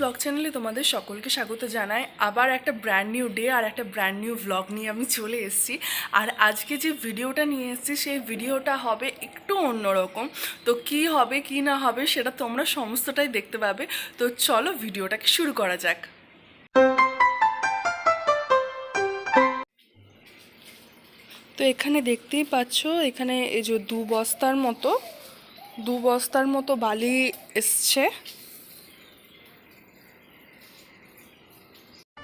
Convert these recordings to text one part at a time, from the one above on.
Blog চ্যানেলে তোমাদের সকলকে স্বাগত জানাই। আবার একটা ব্র্যান্ড নিউ ডে আর একটা ব্র্যান্ড নিউ ব্লগ নিয়ে আমি চলে এসেছি। আর আজকে যে ভিডিওটা নিয়ে এসেছি, সেই ভিডিওটা হবে একটু অন্যরকম। তো কি হবে, কি না হবে, সেটা তোমরা সমস্তটাই দেখতে পাবে। তো চলো ভিডিওটাকে শুরু করা যাক। তো এখানে দেখতেই পাচ্ছ, এখানে এই যে দু বস্তার মতো, দু বস্তার মতো বালি এসছে।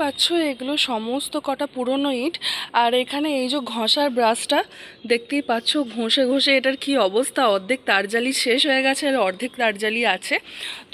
পাচ্ছ এগুলো সমস্ত কটা পুরনো ইট। আর এখানে এই যে ঘষার ব্রাশটা, দেখতেই পাচ্ছ ঘষে ঘষে এটার কি অবস্থা? অর্ধেক তারজালি শেষ হয়ে গেছে আর অর্ধেক তারজালি আছে।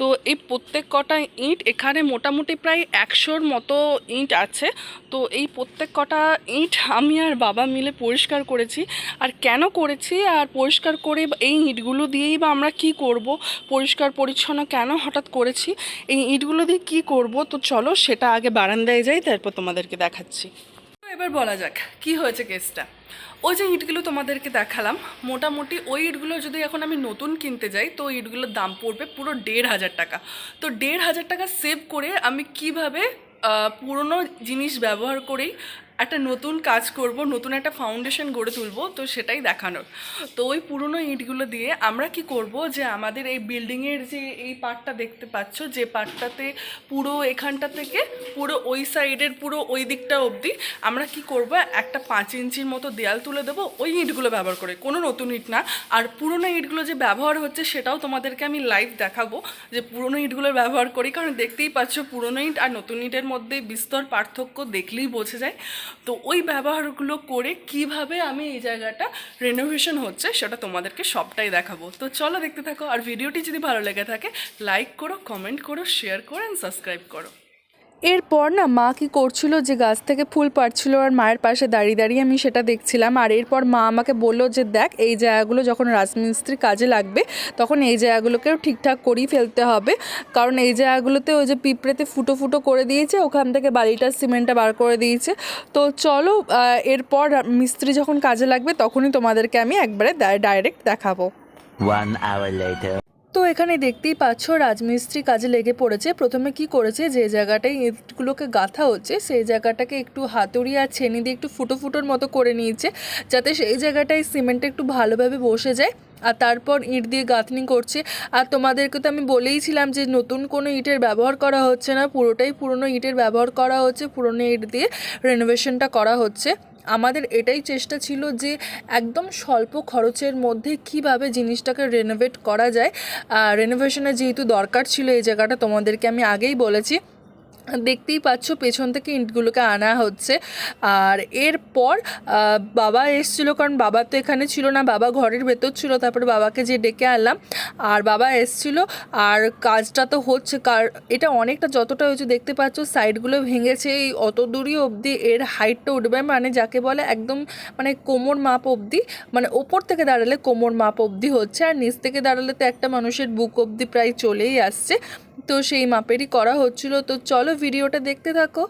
তো এই প্রত্যেক কটা ইট, এখানে মোটামুটি প্রায় একশোর মতো ইট আছে। তো এই প্রত্যেক কটা ইট আমি আর বাবা মিলে পরিষ্কার করেছি। আর কেন করেছি? আর পরিষ্কার করে এই ইটগুলো দিয়েই বা আমরা কি করব? পরিষ্কার পরিচ্ছন্ন কেন হঠাৎ করেছি? এই ইটগুলো দিয়ে কি করব? তো চলো সেটা আগে বারান্দায় যাই, তারপর তোমাদেরকে দেখাচ্ছি। এবার বলা যাক, কি হয়েছে কেসটা? ওই যে ইটগুলো তোমাদেরকে দেখালাম, মোটামুটি ওই ইটগুলো যদি এখন আমি নতুন কিনতে যাই, তো ওই ইটগুলোর দাম পড়বে পুরো দেড় হাজার টাকা। তো দেড় হাজার টাকা সেভ করে আমি কীভাবে পুরনো জিনিস ব্যবহার করেই একটা নতুন কাজ করব, নতুন একটা ফাউন্ডেশন গড়ে তুলবো, তো সেটাই দেখানোর। তো ওই পুরনো ইটগুলো দিয়ে আমরা কি করব যে আমাদের এই বিল্ডিংয়ের যে এই পার্টটা দেখতে পাচ্ছ, যে পার্টটাতে পুরো এখানটা থেকে পুরো ওই সাইডের পুরো ওই দিকটা অবধি আমরা কি করব, একটা পাঁচ ইঞ্চির মতো দেয়াল তুলে দেবো, ওই ইটগুলো ব্যবহার করে। কোনো নতুন ইট না। আর পুরনো ইটগুলো যে ব্যবহার হচ্ছে সেটাও তোমাদেরকে আমি লাইভ দেখাবো, যে পুরনো ইটগুলো ব্যবহার করি। কারণ দেখতেই পাচ্ছ পুরনো ইট আর নতুন ইটের মধ্যে বিস্তর পার্থক্য দেখলেই বোঝা যায়। তো ওই ব্যবহারগুলো করে কীভাবে আমি এই জায়গাটা রেনোভেশন হচ্ছে সেটা তোমাদেরকে সবটাই দেখাবো। তো চলো দেখতে থাকো, আর ভিডিওটি যদি ভালো লেগে থাকে লাইক করো কমেন্ট করো শেয়ার করো অ্যান্ড সাবস্ক্রাইব করো। এরপর না মা কি করছিল যে গাছ থেকে ফুল পাড়ছিল আর মায়ের পাশে দাঁড়িয়ে দাঁড়িয়ে আমি সেটা দেখছিলাম। আর এরপর মা আমাকে বলল যে দেখ, এই জায়গাগুলো যখন রাজমিস্ত্রি কাজে লাগবে, তখন এই জায়গাগুলোকেও ঠিকঠাক করেই ফেলতে হবে। কারণ এই জায়গাগুলোতে ওই যে পিঁপড়েতে ফুটো ফুটো করে দিয়েছে, ওখান থেকে বালিটা সিমেন্টটা বার করে দিয়েছে। তো চলো এরপর মিস্ত্রি যখন কাজে লাগবে, তখনই তোমাদেরকে আমি একবারে ডাইরেক্ট দেখাবো। One hour later. তো এখানে দেখতেই পাচ্ছ রাজমিস্ত্রি কাজে লেগে পড়েছে। প্রথমে কি করেছে? যে জায়গাটায় ইঁটগুলোকে গাঁথা হচ্ছে, সেই জায়গাটাকে একটু হাতুড়ি আর ছেনি দিয়ে একটু ফুটো ফুটোর মতো করে নিয়েছে, যাতে সেই জায়গাটায় সিমেন্টটা একটু ভালোভাবে বসে যায় আর তারপর ইট দিয়ে গাঁথনি করছে। আর তোমাদেরকে তো আমি বলেইছিলাম যে নতুন কোনো ইটের ব্যবহার করা হচ্ছে না, পুরোটাই পুরনো ইটের ব্যবহার করা হচ্ছে, পুরনো ইট দিয়ে রেনোভেশনটা করা হচ্ছে। আমাদের এটাই চেষ্টা ছিল যে একদম স্বল্প খরচের মধ্যে কীভাবে জিনিসটাকে রেনোভেট করা যায়। রেনোভেশনের যেহেতু দরকার ছিল এই জায়গাটা তোমাদেরকে আমি আগেই বলেছি। দেখতেই পাচ্ছ, পেছন থেকে ইটগুলোকে আনা হচ্ছে। আর এরপর বাবা এসছিল, কারণ বাবা তো এখানে ছিল না, বাবা ঘরের ভেতর ছিল, তারপরে বাবাকে যে ডেকে আনলাম, আর বাবা এসছিল। আর কাজটা তো হচ্ছে, কার, এটা অনেকটা যতটা হয়েছে দেখতে পাচ্ছ, সাইডগুলো ভেঙেছে, এই অত দূরই অবধি এর হাইটটা উঠবে মানে যাকে বলে একদম মানে কোমর মাপ অবধি মানে ওপর থেকে দাঁড়ালে কোমর মাপ অবধি হচ্ছে, আর নিচ থেকে দাঁড়ালে তো একটা মানুষের বুক অবধি প্রায় চলেই আসছে। তো সেই মাপেরই করা হচ্ছিল। তো চলো ভিডিওটা দেখতে থাকো।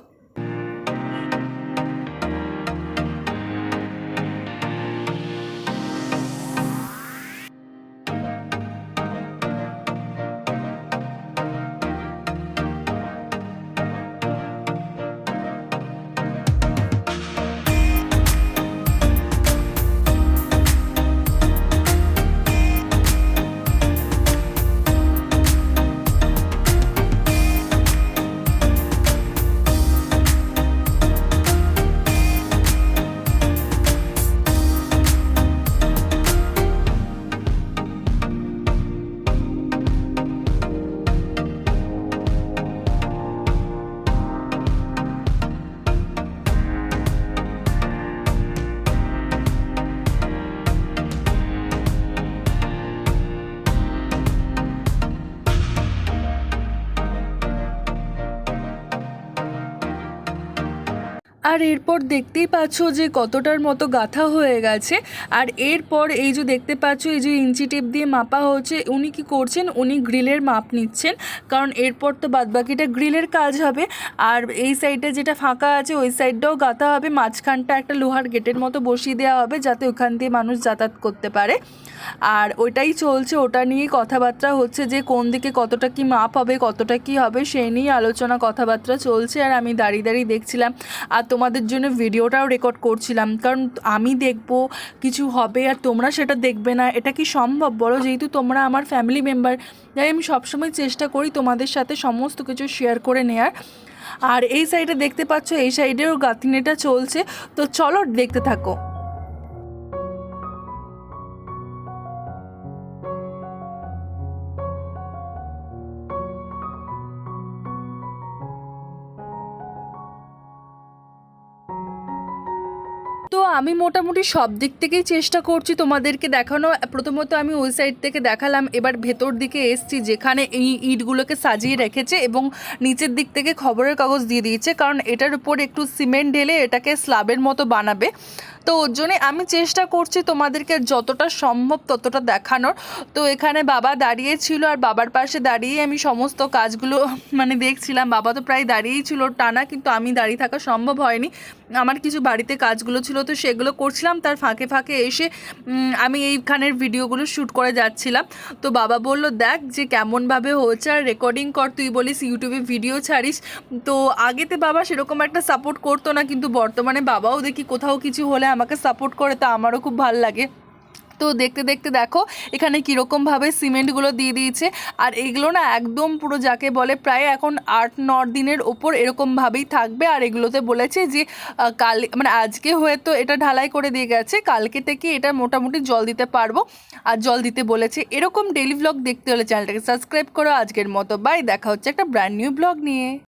আর এরপর দেখতেই পাচ্ছ যে কতটার মতো গাথা হয়ে গেছে। আর এরপর এই যে দেখতে পাচ্ছ, এই যে ইঞ্চি টেপ দিয়ে মাপা হচ্ছে, উনি কি করছেন? উনি গ্রিলের মাপ নিচ্ছেন। কারণ এরপর তো বাদবাকিটা গ্রিলের কাজ হবে। আর এই সাইডে যেটা ফাঁকা আছে, ওই সাইডটাও গাঁথা হবে। মাঝখানটা একটা লোহার গেটের মতো বসিয়ে দেওয়া হবে, যাতে ওখান দিয়ে মানুষ যাতায়াত করতে পারে। আর ওটাই চলছে, ওটা নিয়েই কথাবার্তা হচ্ছে যে কোন দিকে কতটা কি মাপ হবে, কতটা কি হবে, সেই নিয়ে আলোচনা, কথাবার্তা চলছে। আর আমি দাঁড়িয়ে দাঁড়িয়ে দেখছিলাম। আর তোমাদের জন্য ভিডিওটাও রেকর্ড করছিলাম। কারণ আমি দেখব, কিছু হবে আর তোমরা সেটা দেখবে না। এটা কি সম্ভব? বলো, যেহেতু তোমরা আমার ফ্যামিলি মেম্বার তাই আমি সবসময় চেষ্টা করি তোমাদের সাথে সমস্ত কিছু শেয়ার করে নেয়ার। আর এই সাইডে দেখতে পাচ্ছ, এই সাইডেও গাতিনেটা চলছে। তো চলো, দেখতে থাকো। তো আমি মোটামুটি সব দিক থেকেই চেষ্টা করছি তোমাদেরকে দেখানো। প্রথমত আমি ওই সাইড থেকে দেখালাম, এবার ভেতর দিকে এসছি যেখানে এই ইটগুলোকে সাজিয়ে রেখেছে এবং নিচের দিক থেকে খবরের কাগজ দিয়ে দিয়েছে, কারণ এটার উপর একটু সিমেন্ট ঢেলে এটাকে স্লাবের মতো বানাবে। তো ওর জন্যে আমি চেষ্টা করছি তোমাদেরকে যতটা সম্ভব ততটা দেখানোর। তো এখানে বাবা দাঁড়িয়ে ছিল আর বাবার পাশে দাঁড়িয়ে আমি সমস্ত কাজগুলো মানে দেখছিলাম। বাবা তো প্রায় দাঁড়িয়েই ছিল টানা, কিন্তু আমি দাঁড়িয়ে থাকা সম্ভব হয়নি। আমার কিছু বাড়িতে কাজগুলো ছিল, তো সেগুলো করছিলাম। তার ফাঁকে ফাঁকে এসে আমি এইখানের ভিডিওগুলো শ্যুট করে যাচ্ছিলাম। তো বাবা বলল, দেখ যে কেমনভাবে হয়েছে, আর রেকর্ডিং কর, তুই বলিস ইউটিউবে ভিডিও ছাড়িস। তো আগেতে বাবা সেরকম একটা সাপোর্ট করতো না, কিন্তু বর্তমানে বাবাও দেখি কোথাও কিছু হলে আমাকে সাপোর্ট করে, তা আমারও খুব ভালো লাগে। তো দেখতে দেখতে দেখো, এখানে কীরকমভাবে সিমেন্টগুলো দিয়ে দিয়েছে। আর এগুলো না একদম পুরো যাকে বলে প্রায় এখন আট ন দিনের ওপর এরকমভাবেই থাকবে। আর এগুলোতে বলেছে যে কাল মানে আজকে হয়তো এটা ঢালাই করে দিয়ে গেছে। কালকে থেকে এটা মোটামুটি জল দিতে পারব। আর জল দিতে বলেছে, এরকম ডেলি ব্লগ দেখতে হলে চ্যানেলটাকে সাবস্ক্রাইব করো। আজকের মতো বাই দেখা হচ্ছে একটা ব্র্যান্ড নিউ ব্লগ নিয়ে।